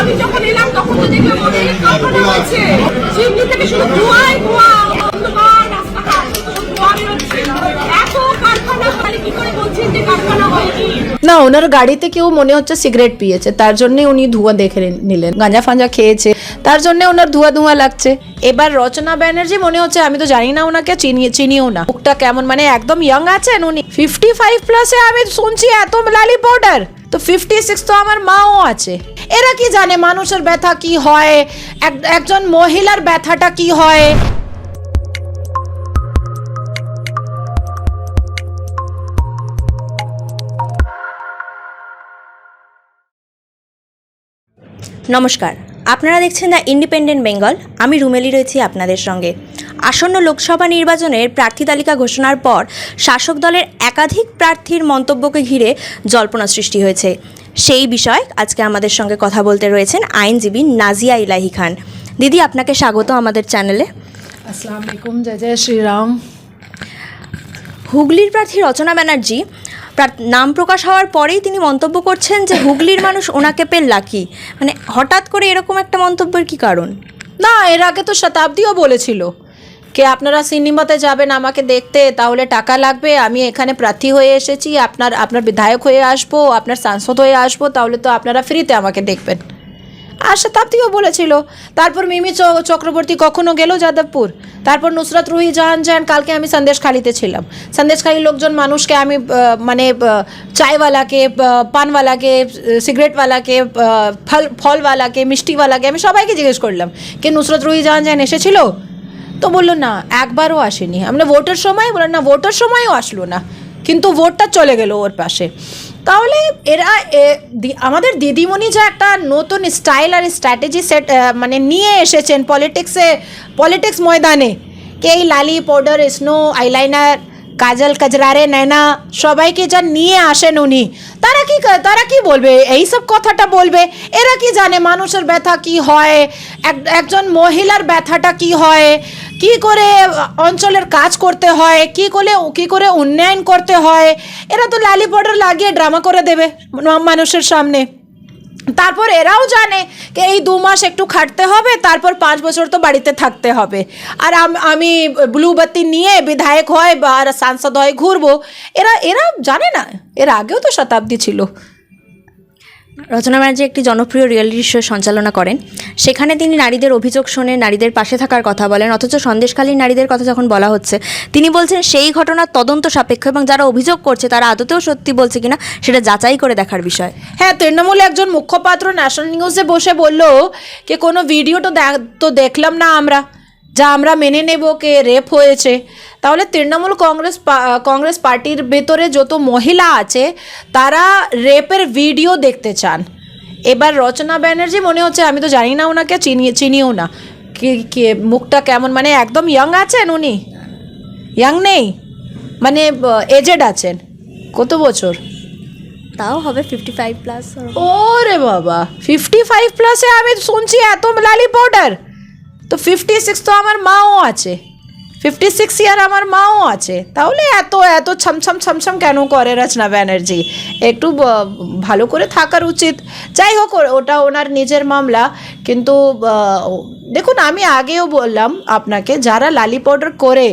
আমি যখন এলাম তখন তো দেখলাম অনেক কারখানা হয়েছে থেকে শুধু না, ওনার গাড়িতে কেউ মনে হচ্ছে সিগারেট পিয়েছে, তার জন্য উনি ধোঁয়া দেখে নিলেন। গাঁজা ফাঁজা খেয়েছে, তার জন্য ওনার ধোঁয়া ধোঁয়া লাগছে। এবার রচনা ব্যানার্জি মনে হচ্ছে, আমি তো জানি না ওনাকে, চিনি চিনিও না। মুখটা কেমন মানে একদম ইয়ং আছেন উনি। ফিফটি ফাইভ প্লাসে আমি শুনছি এত লালি পাউডার তো ফিফটি সিক্স তো আমার মাও আছে। এরা কি জানে মানুষের ব্যথা কি হয়? এক- একজন মহিলার ব্যথাটা কি হয়? নমস্কার। আপনারা দেখছেন দ্য ইন্ডিপেন্ডেন্ট বেঙ্গল। আমি রুমেলি রয়েছি আপনাদের সঙ্গে। আসন্ন লোকসভা নির্বাচনের প্রার্থী তালিকা ঘোষণার পর শাসক দলের একাধিক প্রার্থীর মন্তব্যকে ঘিরে জল্পনা সৃষ্টি হয়েছে। সেই বিষয়ে আজকে আমাদের সঙ্গে কথা বলতে রয়েছেন আইনজীবী নাজিয়া ইলাহি খান। দিদি আপনাকে স্বাগত আমাদের চ্যানেলে। আসসালামু আলাইকুম। জয় জয় শ্রীরাম। হুগলির প্রার্থী রচনা ব্যানার্জি নাম প্রকাশ হওয়ার পরেই তিনি মন্তব্য করছেন যে হুগলির মানুষ ওনাকে পেল লাকি। মানে হঠাৎ করে এরকম একটা মন্তব্যের কি কারণ? না, এর আগে তো শতাব্দীও বলেছিল, কে আপনারা সিনেমাতে যাবেন আমাকে দেখতে, তাহলে টাকা লাগবে, আমি এখানে প্রার্থী হয়ে এসেছি, আপনার আপনার বিধায়ক হয়ে আসব, আপনার সাংসদ হয়ে আসব, তাহলে তো আপনারা ফ্রিতে আমাকে দেখবেন। আর শতাব্দীও বলেছিল। তারপর মিমি চক্রবর্তী কখনো গেল যাদবপুর। তারপর নুসরাত রুহি জাহান জাহান, কালকে আমি সন্দেশখালিতে ছিলাম। সন্দেশখালি লোকজন মানুষকে আমি মানে চায়ওয়ালাকে পানওয়ালাকে সিগারেটওয়ালাকে ফল ফলওয়ালাকে, মিষ্টিওয়ালাকে আমি সবাইকে জিজ্ঞেস করলাম, কে নুসরত রুহি জাহান জাহান এসেছিল? তো বলল, না, একবারও আসেনি। আমরা ভোটের সময় বললাম, না ভোটের সময়ও আসলো না। কিন্তু ভোটটা চলে গেল ওর পাশে। তাহলে এরা আমাদের দিদিমণি যে একটা নতুন স্টাইল আর স্ট্র্যাটেজি সেট মানে নিয়ে এসেছেন পলিটিক্সে পলিটিক্স ময়দানে। কে এই লালি পাউডার স্নো আইলাইনার কাজল, কাজরারে, নয়না, সবাইকে যা নিয়ে আসেন উনি, তারা কি তারা কি বলবে? এই সব কথাটা বলবে? এরা কি জানে মানুষের ব্যথা কি হয়? এক- একজন মহিলার ব্যথাটা কি হয়? কি করে অঞ্চলের কাজ করতে হয়? কি করে কি করে উন্নয়ন করতে হয়? এরা তো লালি পাউডার লাগিয়ে ড্রামা করে দেবে মানুষের সামনে। তারপর এরাও জানে যে এই দু মাস একটু খাটতে হবে, তারপর পাঁচ বছর তো বাড়িতে থাকতে হবে। আর আম- ব্লু বাতি নিয়ে বিধায়ক হয় বা সাংসদ হয় ঘুরবো, এরা এরা জানে না। এর আগেও তো শতাব্দী ছিল। রচনা ব্যানার্জি একটি জনপ্রিয় রিয়েলিটি শো সঞ্চালনা করেন। সেখানে তিনি নারীদের অভিযোগ শোনে নারীদের পাশে থাকার কথা বলেন, অথচ সন্দেশকালীন নারীদের কথা যখন বলা হচ্ছে, তিনি বলছেন সেই ঘটনার তদন্ত সাপেক্ষ এবং যারা অভিযোগ করছে তারা আদতেও সত্যি বলছে কিনা সেটা যাচাই করে দেখার বিষয়। হ্যাঁ তৃণমূল একজন মুখপাত্র ন্যাশনাল নিউজে বসে বলল যে কোনো ভিডিও তো দেখ- তো দেখলাম না আমরা। যা আমরা মেনে নেব কে রেপ হয়েছে। তাহলে তৃণমূল কংগ্রেস কংগ্রেস পার্টির ভেতরে যত মহিলা আছে তারা রেপের ভিডিও দেখতে চান। এবার রচনা ব্যানার্জি মনে হচ্ছে আমি তো জানি না ওনাকে চিনি চিনিও না। কি মুখটা কেমন? মানে একদম ইয়ং আছেন উনি? ইয়াং নেই? মানে এজেড আছেন? কত বছর? তাও হবে ফিফটি ফাইভ প্লাস ওরে বাবা ফিফটি ফাইভ প্লাসে আমি শুনছি এত লালি পাউডার তো ফিফটি সিক্স তো আমার মাও আছে। ফিফটি সিক্স ইয়ার আমার মাও আছে। তাহলে এত এত ছমছম ছমছম কেন করে রচনা ব্যানার্জি? একটু ভালো করে থাকার উচিত। যাই হোক ওটা ওনার নিজের মামলা। কিন্তু দেখুন, আমি আগেও বললাম আপনাকে, যারা লালি পাউডার করে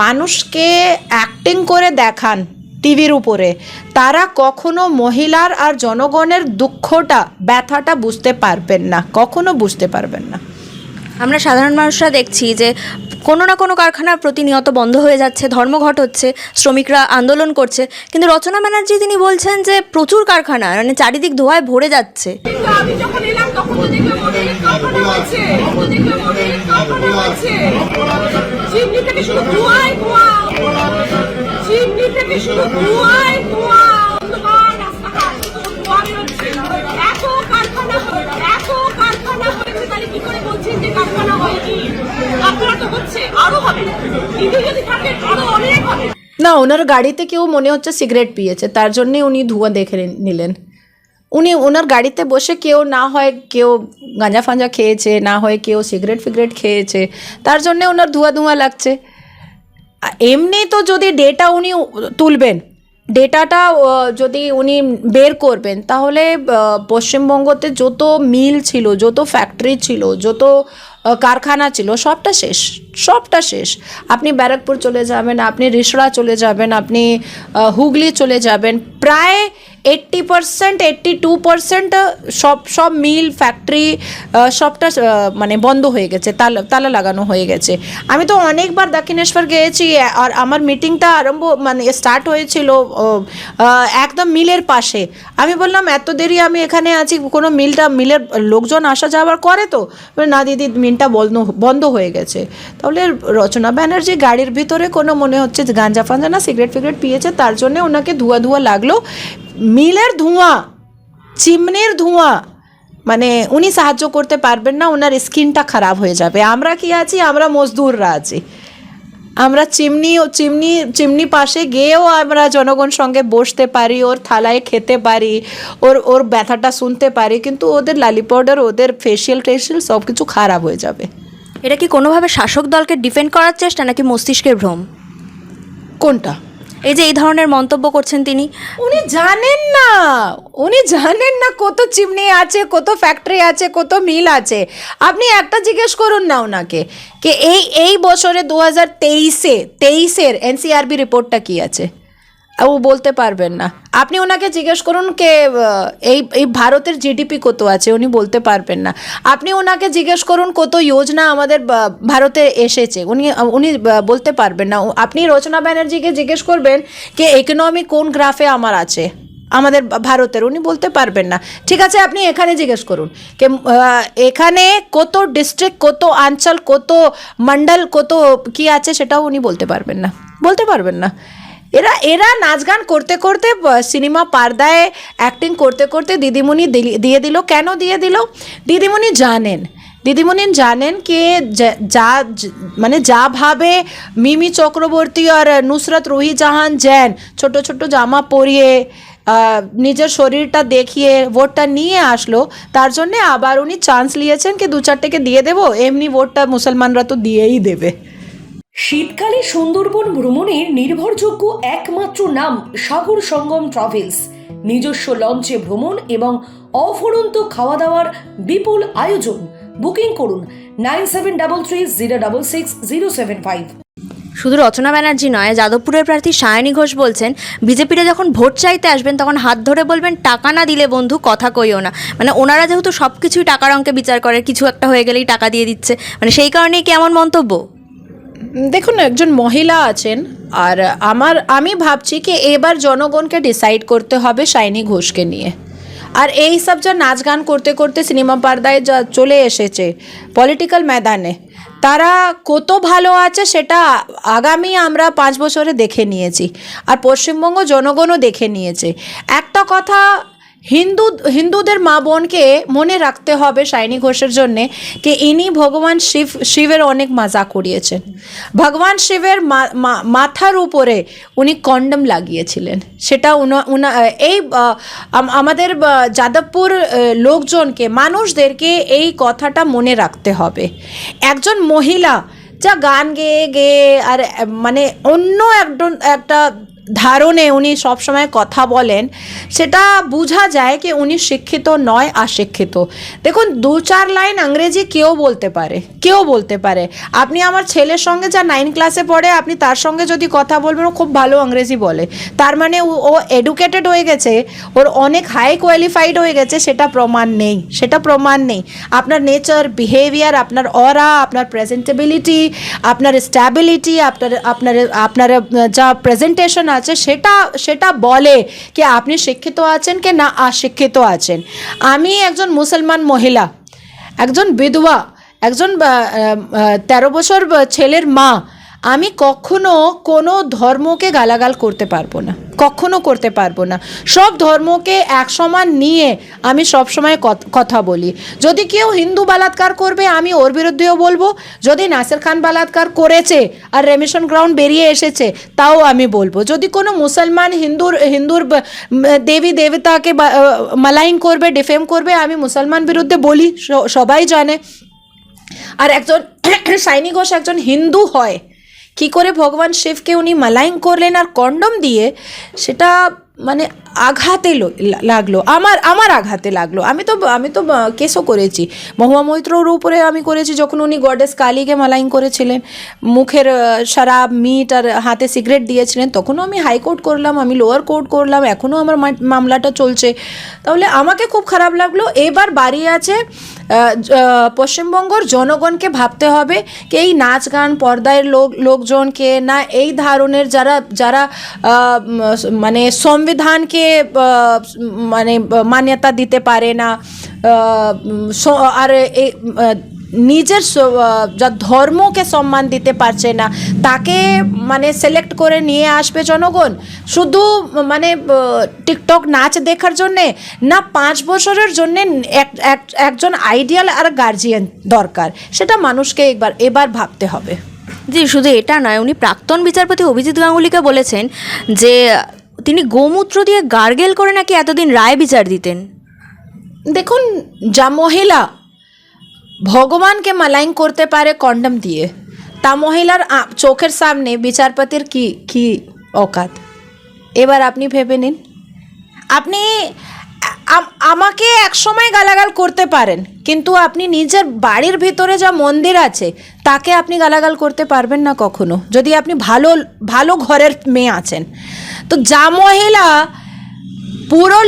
মানুষকে অ্যাক্টিং করে দেখান টিভির উপরে, তারা কখনো মহিলার আর জনগণের দুঃখটা, ব্যথাটা বুঝতে পারবেন না। কখনো বুঝতে পারবেন না। আমরা সাধারণ মানুষরা দেখছি যে কোনো না কোনো কারখানা প্রতিনিয়ত বন্ধ হয়ে যাচ্ছে, ধর্মঘট হচ্ছে, শ্রমিকরা আন্দোলন করছে। কিন্তু রচনা ব্যানার্জি তিনি বলছেন যে প্রচুর কারখানা মানে চারিদিক ধোয়ায় ভরে যাচ্ছে। থেকে শুধু থেকে শুধু অন্ধকার রাস্তাঘাট শুধু ধোঁয়া বেরোচ্ছে এত কারখানা এত কারখানা হয়েছে তাহলে কি করে বলছেন যে কারখানা হয়নি আপনারা তো না, ওনার গাড়িতে কেউ মনে হচ্ছে সিগারেট পিয়েছে, তার জন্যে উনি ধোঁয়া দেখে নিলেন। উনি ওনার গাড়িতে বসে কেউ না হয় কেউ গাঁজা ফাঁজা খেয়েছে, না হয় কেউ সিগারেট ফিগারেট খেয়েছে, তার জন্যে ওনার ধোঁয়া ধোঁয়া লাগছে এমনি তো যদি ডেটা উনি তুলবেন ডেটাটা যদি উনি বের করবেন, তাহলে পশ্চিমবঙ্গতে যত মিল ছিল, যত ফ্যাক্টরি ছিল, যত কারখানা ছিল, সবটা শেষ সবটা শেষ। আপনি ব্যারাকপুর চলে যাবেন, আপনি রিসড়া চলে যাবেন, আপনি হুগলি চলে যাবেন। প্রায় eighty percent eighty two percent সব সব মিল ফ্যাক্টরি সবটা মানে বন্ধ হয়ে গেছে, তালা তালা লাগানো হয়ে গেছে। আমি তো অনেকবার দক্ষিণেশ্বর গিয়েছি, আর আমার মিটিংটা আরম্ভ মানে স্টার্ট হয়েছিল একদম মিলের পাশে। আমি বললাম, এত দেরি আমি এখানে আছি, কোনো মিলটা, মিলের লোকজন আসা যাওয়ার করে তো? না দিদি মিলটা বন্ধ বন্ধ হয়ে গেছে। তাহলে রচনা ব্যানার্জি গাড়ির ভিতরে কোনো মনে হচ্ছে গাঞ্জা ফাঞ্জা না, সিগারেট ফিগারেট পিয়েছে, তার জন্যে ওনাকে ধোঁয়া ধোঁয়া লাগল। মিলের ধোঁয়া, চিমনির ধোঁয়া মানে উনি সাহায্য করতে পারবেন না, ওনার স্কিনটা খারাপ হয়ে যাবে। আমরা কি আছি? আমরা মজদুররা আছি। আমরা চিমনি ও চিমনি চিমনি পাশে গিয়েও আমরা জনগণ সঙ্গে বসতে পারি ওর থালায় খেতে পারি ওর ওর ব্যথাটা শুনতে পারি কিন্তু ওদের লালি পাউডার ওদের ফেসিয়াল টেসিয়াল সব কিছু খারাপ হয়ে যাবে। এটা কি কোনোভাবে শাসক দলকে ডিফেন্ড করার চেষ্টা নাকি মস্তিষ্কের ভ্রম? কোনটা? এই যে এই ধরনের মন্তব্য করছেন তিনি। উনি জানেন না। উনি জানেন না কত চিমনি আছে, কত ফ্যাক্টরি আছে, কত মিল আছে। আপনি একটা জিজ্ঞেস করুন না ওনাকে কে এই এই বছরে দু হাজার তেইশে, তেইশের এনসিআরবি রিপোর্টটা কি আছে? ও বলতে পারবেন না। আপনি ওনাকে জিজ্ঞেস করুন কে এই এই ভারতের জিডিপি কত আছে উনি বলতে পারবেন না। আপনি ওনাকে জিজ্ঞেস করুন কত যোজনা আমাদের ভারতে এসেছে। উনি উনি বলতে পারবেন না। আপনি রচনা ব্যানার্জিকে জিজ্ঞেস করবেন যে ইকোনমি কোন গ্রাফে আমার আছে আমাদের ভারতের উনি বলতে পারবেন না। ঠিক আছে আপনি এখানে জিজ্ঞেস করুন আহ, এখানে কত ডিস্ট্রিক্ট কত অঞ্চল কত মন্ডল কত কি আছে সেটাও উনি বলতে পারবেন না। বলতে পারবেন না। এরা এরা নাচ গান করতে করতে সিনেমা পর্দায় অ্যাক্টিং করতে করতে দিদিমণি দিয়ে দিল। কেন দিয়ে দিল? দিদিমণি জানেন। দিদিমণি জানেন কে যা- মানে যা ভাবে মিমি চক্রবর্তী আর নুসরত রুহি জাহান জैन ছোট ছোট জামা পরিয়ে নিজের শরীরটা দেখিয়ে ভোটটা নিয়ে আসলো। তার জন্যে আবার উনি চান্স নিয়েছেন কি দু চারটেকে দিয়ে দেবো, এমনি ভোটটা মুসলমানরা তো দিয়েই দেবে। শীতকালে সুন্দরবন ভ্রমণের নির্ভরযোগ্য একমাত্র নাম সাগর সঙ্গম ট্রাভেলস। নিজস্ব লঞ্চে ভ্রমণ এবং অফুরন্ত খাওয়া দাওয়ার বিপুল আয়োজন। বুকিং করুন nine seven double three zero double six zero seven five. শুধু রচনা ব্যানার্জি নয়, যাদবপুরের প্রার্থী সায়নী ঘোষ বলছেন, বিজেপিরা যখন ভোট চাইতে আসবেন, তখন হাত ধরে বলবেন, টাকা না দিলে বন্ধু কথা কইও না। মানে ওনারা যেহেতু সব কিছুই টাকার অঙ্কে বিচার করে, কিছু একটা হয়ে গেলেই টাকা দিয়ে দিচ্ছে। মানে সেই কারণেই কি এমন মন্তব্য? দেখুন একজন মহিলা আছেন, আর আমার, আমি ভাবছি কি এবার জনগণকে ডিসাইড করতে হবে শাইনি ঘোষকে নিয়ে। আর এই সব যা নাচ গান করতে করতে সিনেমা পর্দায় যা চলে এসেছে পলিটিক্যাল ময়দানে, তারা কত ভালো আছে সেটা আগামী আমরা পাঁচ বছরে দেখে নিয়েছি, আর পশ্চিমবঙ্গ জনগণও দেখে নিয়েছে। একটা কথা হিন্দু, হিন্দুদের মা বোনকে মনে রাখতে হবে শাইনি ঘোষের জন্যে কি ইনি ভগবান শিব, শিবের অনেক মজা করিয়েছেন। ভগবান শিবের মাথার উপরে উনি কন্ডম লাগিয়েছিলেন। সেটা উনা এই আমাদের যাদবপুর লোকজনকে, মানুষদেরকে এই কথাটা মনে রাখতে হবে। একজন মহিলা যা গান গেয়ে গেয়ে, আর মানে অন্য একজন, একটা ধারণে উনি সবসময় কথা বলেন, সেটা বোঝা যায় কি উনি শিক্ষিত নয়, অশিক্ষিত। দেখুন, দু চার লাইন ইংরেজি কেউ বলতে পারে, কেউ বলতে পারে। আপনি আমার ছেলের সঙ্গে যা নাইন ক্লাসে পড়ে, আপনি তার সঙ্গে যদি কথা বলবেন, ও খুব ভালো ইংরেজি বলে। তার মানে ও এডুকেটেড হয়ে গেছে, ওর অনেক হাই কোয়ালিফাইড হয়ে গেছে, সেটা প্রমাণ নেই, সেটা প্রমাণ নেই। আপনার নেচার বিহেভিয়ার আপনার অরা আপনার প্রেজেন্টেবিলিটি আপনার স্ট্যাবিলিটি আপনার আপনার আপনার যা প্রেজেন্টেশন আছে, সেটা সেটা বলে কি আপনি শিক্ষিত আছেন কি না অশিক্ষিত আছেন। আমি একজন মুসলমান মহিলা, একজন বিধবা, একজন তেরো বছর ছেলের মা আমি কখনো কোনো ধর্মকে গালাগাল করতে পারব না, কখনো করতে পারব না। সব ধর্মকে এক সমান নিয়ে আমি সব সময় কথা বলি। যদি কেউ হিন্দু বালাৎকার করবে, আমি ওর বিরুদ্ধেও বলব। যদি নাসির খান বালাৎকার করেছে আর রেমিশন গ্রাউন্ড বেরিয়ে এসেছে, তাও আমি বলব। যদি কোনো মুসলমান হিন্দুর হিন্দুর দেবী, দেবতাকে মালাইন করবে, ডিফেম করবে, আমি মুসলমান বিরুদ্ধে বলি সবাই জানে। আর একজন সাইনি ঘোষ একজন হিন্দু হয়। কি করে ভগবান শিবকে উনি মালাইন করলেন আর কন্ডম দিয়ে সেটা মানে আঘাতে লাগল। আমার আমার আঘাতে লাগল। আমি তো আমি তো কেসও করেছি। মহুয়া মৈত্রর উপরে আমি করেছি যখন উনি গডেস কালীকে মালাইং করেছিলেন। মুখের শরাব মিট আর হাতে সিগারেট দিয়েছিলেন, তখনও আমি হাইকোর্ট করলাম, আমি লোয়ার কোর্ট করলাম, এখনও আমার মামলাটা চলছে। তাহলে আমাকে খুব খারাপ লাগল। এবার বাড়ি আছে পশ্চিমবঙ্গর জনগণকে ভাবতে হবে কি এই নাচ গান পর্দায় লোক লোকজনকে না এই ধরনের যারা যারা মানে সংবিধানকে আহ, মানে মান্যতা দিতে পারে না। আর নিজের যা ধর্মকে সম্মান দিতে পারছে না তাকে মানে সিলেক্ট করে নিয়ে আসবে জনগণ। শুধু মানে টিকটক নাচ দেখার জন্যে না পাঁচ বছরের জন্যে এক- এক- একজন আইডিয়াল আর গার্জিয়ান দরকার। সেটা মানুষকে একবার এবার ভাবতে হবে। জি শুধু এটা নয় উনি প্রাক্তন বিচারপতি অভিজিৎ গাঙ্গুলিকে বলেছেন যে তিনি গোমূত্র দিয়ে গার্গেল করে নাকি এতদিন রায় বিচার দিতেন? দেখুন, যা মহিলা ভগবানকে মালাইং করতে পারে কন্ডম দিয়ে, তা মহিলার চোখের সামনে বিচারপতির কি কি অকাত? এবার আপনি ভেবে নিন। আপনি আম- আমাকে একসময় গালাগাল করতে পারেন, কিন্তু আপনি নিজের বাড়ির ভিতরে যা মন্দির আছে, তাকে আপনি গালাগাল করতে পারবেন না কখনো, যদি আপনি ভালো ভালো ঘরের মেয়ে আছেন। তো যা মহিলা পুরো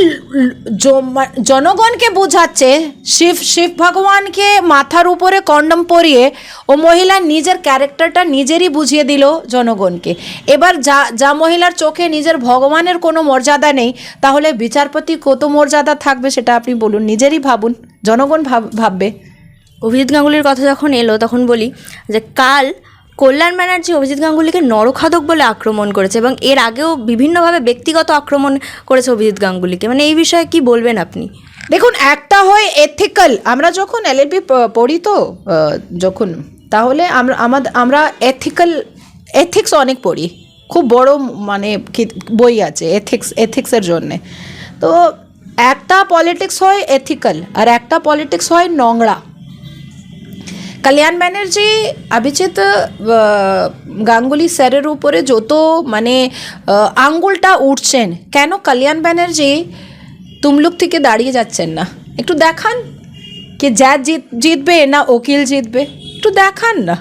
জনগণকে বোঝাচ্ছে, শিব শিব ভগবানকে মাথার উপরে কন্ডম পরিয়ে ও মহিলা নিজের ক্যারেক্টারটা নিজেরই বুঝিয়ে দিল জনগণকে। এবার যা যা মহিলার চোখে নিজের ভগবানের কোনো মর্যাদা নেই, তাহলে বিচারপতি কত মর্যাদা থাকবে সেটা আপনি বলুন, নিজেরই ভাবুন, জনগণ ভাব, ভাববে। অভিজিৎ গাঙ্গুলির কথা যখন এলো, তখন বলি যে, কাল কল্যাণ ব্যানার্জি অভিজিৎ গাঙ্গুলিকে নরখাদক বলে আক্রমণ করেছে এবং এর আগেও বিভিন্নভাবে ব্যক্তিগত আক্রমণ করেছে অভিজিৎ গাঙ্গুলিকে। মানে এই বিষয়ে কি বলবেন আপনি? দেখুন, একটা হয় এথিক্যাল আমরা যখন এলএলবি পড়ি তো যখন, তাহলে আমরা আমাদের আমরা এথিক্যাল এথিক্স অনেক পড়ি। খুব বড় মানে বই আছে এথিক্স এথিক্সের জন্যে। তো একটা পলিটিক্স হয় এথিক্যাল আর একটা পলিটিক্স হয় নোংরা। কল্যাণ ব্যানার্জি অভিজিৎ গাঙ্গুলি স্যারের উপরে যত মানে আঙ্গুলটা উঠছেন কেন কল্যাণ ব্যানার্জি তুমলুক থেকে দাঁড়িয়ে যাচ্ছেন না একটু দেখান কি জ্যাজ জিত জিতবে না ওকিল জিতবে একটু দেখান না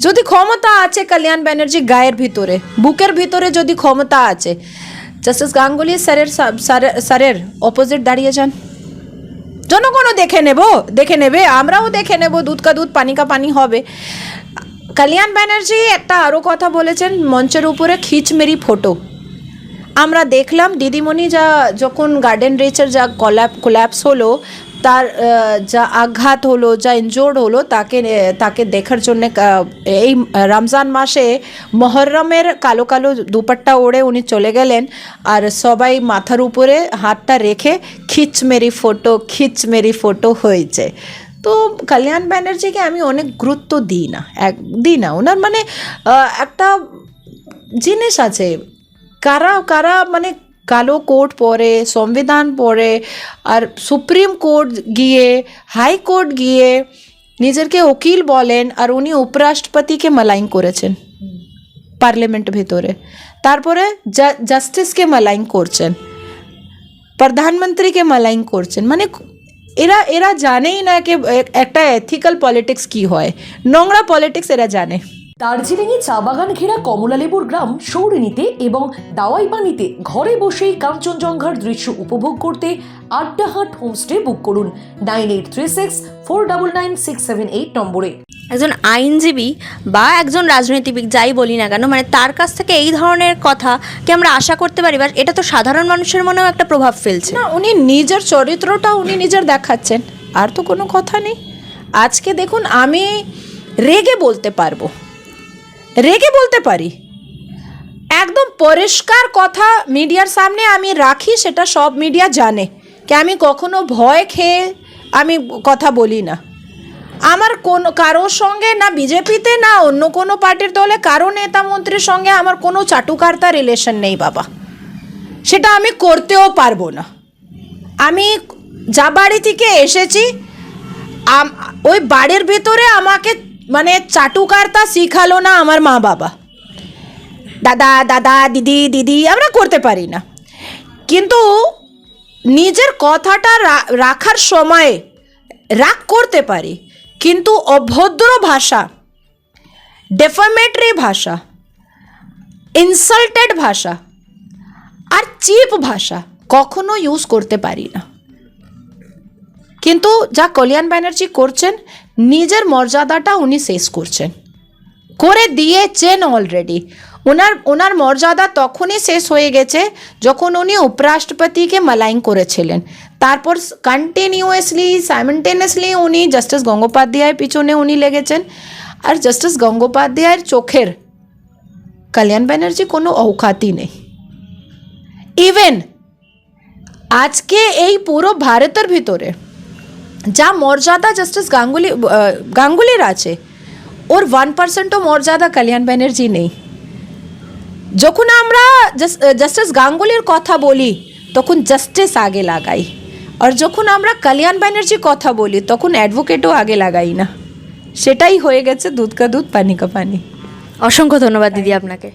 যদি ক্ষমতা আছে কল্যাণ ব্যানার্জি গায়ের ভিতরে বুকের ভিতরে যদি ক্ষমতা আছে জাস্টিস গাঙ্গুলি স্যারের স্যারের- স্যারের অপোজিট দাঁড়িয়ে যান জনগণও দেখে নেব, দেখে নেবে, আমরাও দেখে নেব, দুধ কা দুধ, পানি কা পানি হবে। কল্যাণ ব্যানার্জি একটা আরও কথা বলেছেন, মঞ্চের উপরে খিচমেরি ফটো। আমরা দেখলাম, দিদিমণি যা যখন গার্ডেন রেচার যা কল্যাপ কোল্যাপস হলো তার যা আঘাত হলো, যা ইনজোর্ড হলো, তাকে তাকে দেখার জন্য এই রমজান মাসে মহরমের কালো কালো দুপাট্টা ওড়ে উনি চলে গেলেন। আর সবাই মাথার উপরে হাতটা রেখে খিচ মেরি ফটো খিচ মেরি ফটো হয়েছে। তো কল্যাণ ব্যানার্জিকে আমি অনেক গুরুত্ব দিই না, এক, দিই না। ওনার মানে একটা জিনিস আছে, কারা কারা মানে কালো কোর্ট পরে সংবিধান পড়ে আর সুপ্রিম কোর্ট গিয়ে হাই কোর্ট গিয়ে নিজেরকে উকিল বলেন আর উনি উপরাষ্ট্রপতিকে মালাইন করেছেন পার্লামেন্ট ভিতরে তারপরে জাস্টিসকে মালাইন করছেন প্রধানমন্ত্রীকে মালাইন করছেন মানে এরা এরা জানেই না কি একটা এথিক্যাল পলিটিক্স কি হয় নোংরা পলিটিক্স এরা জানে দার্জিলিংয়ে চা বাগান ঘেরা কমলালেবুর গ্রাম সৌরিনীতে এবং দাওয়াইপানিতে ঘরে বসেই কাঞ্চনজঙ্ঘার দৃশ্য উপভোগ করতে আড্ডাহাট হোমস্টে বুক করুন nine eight three six four double nine six seven eight নম্বরে। একজন আইনজীবী বা একজন রাজনীতিবিদ যাই বলি না কেন মানে তার কাছ থেকে এই ধরনের কথা কি আমরা আশা করতে পারি? বা এটা তো সাধারণ মানুষের মনেও একটা প্রভাব ফেলছে। না উনি নিজের চরিত্রটা উনি নিজের দেখাচ্ছেন। আর তো কোনো কথা নেই। আজকে দেখুন আমি রেগে বলতে পারব। রেগে বলতে পারি। একদম পরিষ্কার কথা মিডিয়ার সামনে আমি রাখি, সেটা সব মিডিয়া জানে। কি আমি কখনো ভয় খেয়ে আমি কথা বলি না। আমার কোন, কারোর সঙ্গে না বিজেপিতে না অন্য কোনো পার্টির দলে, কারও নেতা মন্ত্রীর সঙ্গে আমার কোনো চাটুকার্তা রিলেশন নেই বাবা। সেটা আমি করতেও পারব না। আমি যা বাড়ি থেকে এসেছি ওই বাড়ির ভিতরে আমাকে মানে চাটুকারতা শিখালো না আমার মা বাবা। দাদা দাদা, দিদি দিদি, আমরা করতে পারি না। কিন্তু নিজের কথাটা রাখার সময় রাগ করতে পারি। কিন্তু অভদ্র ভাষা ডেফামেটরি ভাষা ইনসাল্টেড ভাষা আর চিপ ভাষা কখনো ইউজ করতে পারি না। কিন্তু যা কল্যাণ ব্যানার্জি করছেন নিজের মর্যাদাটা উনি শেষ করছেন। করে দিয়েছেন অলরেডি ওনার ওনার মর্যাদা তখনই শেষ হয়ে গেছে যখন উনি উপরাষ্ট্রপতিকে মালাইন করেছিলেন। তারপর কন্টিনিউয়াসলি সাইমেন্টেনিয়াসলি উনি জাস্টিস গঙ্গোপাধ্যায়ের পিছনে উনি লেগেছেন। আর জাস্টিস গঙ্গোপাধ্যায়ের চোখের কল্যাণ ব্যানার্জি কোনো অৌকাতই নেই। ইভেন আজকে এই পুরো ভারতের ভিতরে যা মর্যাদা জাস্টিস গাঙ্গুলি গাঙ্গুলির আছে, ওর ওয়ান পার্সেন্টও মর্যাদা কল্যাণ ব্যানার্জি নেই। যখন আমরা জাস্টিস গাঙ্গুলির কথা বলি, তখন জাস্টিস আগে লাগাই। আর যখন আমরা কল্যাণ ব্যানার্জির কথা বলি, তখন অ্যাডভোকেটও আগে লাগাই না। সেটাই হয়ে গেছে দুধ কা দুধ, পানি কা পানি। অসংখ্য ধন্যবাদ দিদি আপনাকে।